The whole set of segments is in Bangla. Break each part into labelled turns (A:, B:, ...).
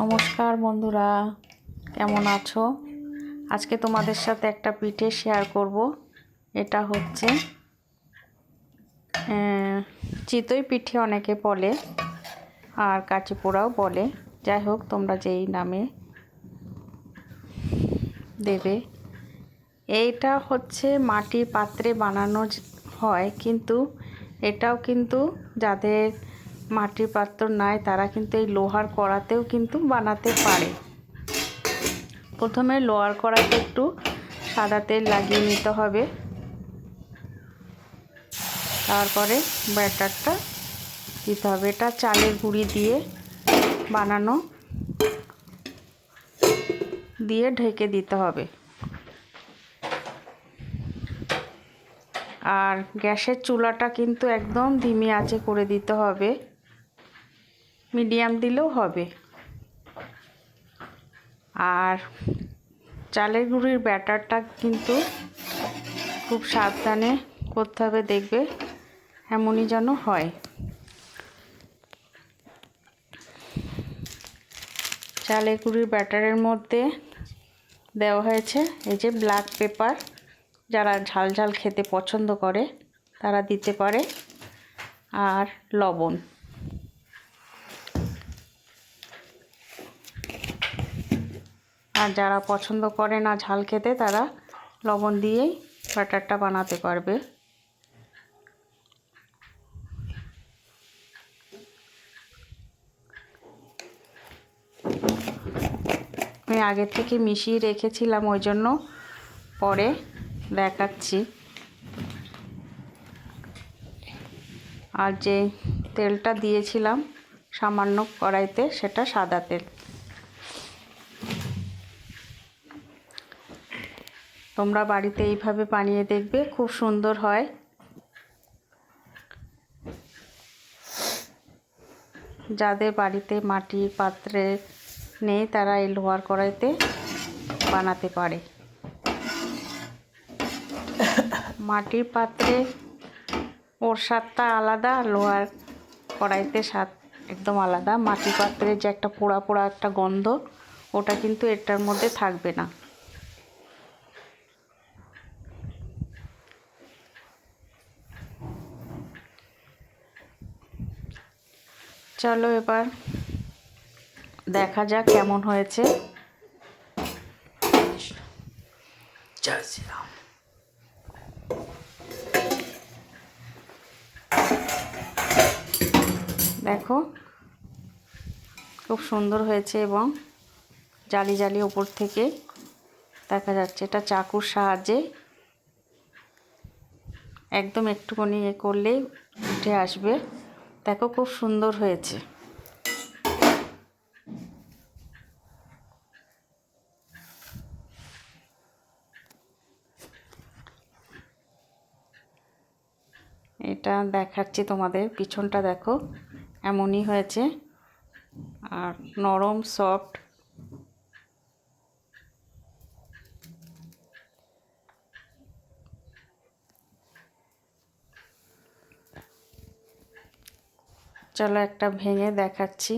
A: নমস্কার বন্ধুরা, কেমন আছো? আজকে তোমাদের সাথে একটা পিঠে শেয়ার করব। এটা হচ্ছে চিতই পিঠে অনেকে বলে আর কাঁচি পোড়াও বলে। যাই হোক, তোমরা যেই নামে দেবে। এইটা হচ্ছে মাটির পাত্রে বানানো হয়, কিন্তু এটাও কিন্তু যাদের মাটির পাত্র নাই, তারা কিন্তু এই লোহার কড়াতেও কিন্তু বানাতে পারে। প্রথমে লোহার কড়াতে একটু সাদা তেল লাগিয়ে নিতে হবে। তারপরে ব্যাটারটা দিতে হবে। এটা চালের গুঁড়ি দিয়ে বানানো, দিয়ে ঢেকে দিতে হবে। আর গ্যাসের চুলাটা কিন্তু একদম ধিমি আঁচে করে দিতে হবে। মিডিয়াম দিলেও হবে। আর চালের গুঁড়ির ব্যাটারটা কিন্তু খুব সাবধানে করতে হবে, দেখবে এমনই যেন হয়। চালের গুঁড়ির ব্যাটারের মধ্যে দেওয়া হয়েছে এই যে ব্ল্যাক পেপার। যারা ঝাল ঝাল খেতে পছন্দ করে, তারা দিতে পারে। আর লবণ। আর যারা পছন্দ করে না ঝাল খেতে, তারা লবণ দিয়েই ব্যাটারটা বানাতে পারবে। আমি আগের থেকে মিশিয়ে রেখেছিলাম, ওই জন্য পরে দেখাচ্ছি। আর যে তেলটা দিয়েছিলাম, সামান্য কড়াইতে, সেটা সাদা তেল। তোমরা বাড়িতে এইভাবে বানিয়ে দেখবে, খুব সুন্দর হয়। যাদের বাড়িতে মাটির পাত্রে নেই, তারা এই লোহার কড়াইতে বানাতে পারে। মাটির পাত্রে ওর স্বাদটা আলাদা, লোহার কড়াইতে স্বাদ একদম আলাদা। মাটির পাত্রে যে একটা পোড়া পোড়া একটা গন্ধ, ওটা কিন্তু এটার মধ্যে থাকবে না। চলো এবার দেখা যাক কেমন হয়েছে।
B: জয় শ্রীরাম।
A: দেখো খুব সুন্দর হয়েছে এবং জালি জালি ওপর থেকে দেখা যাচ্ছে এটা চাকুর সাহায্যে একদম একটুখানি এ করলেই উঠে আসবে। দেখো খুব সুন্দর হয়েছে। এটা দেখাচ্ছি তোমাদের পিছনটা দেখো এমনই হয়েছে। আর নরম সফট চলো একটা ভেঙে দেখাচ্ছি।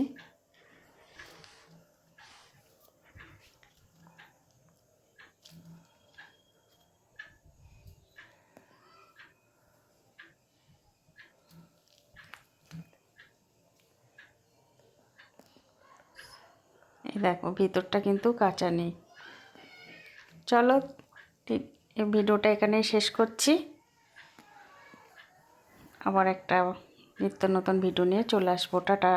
A: দেখো, ভিতরটা কিন্তু কাঁচা নেই। চলো ঠিক এই ভিডিওটা এখানেই শেষ করছি। আবার একটা নিত্য নতুন ভিডিও নিয়ে চলে আসব টাটা।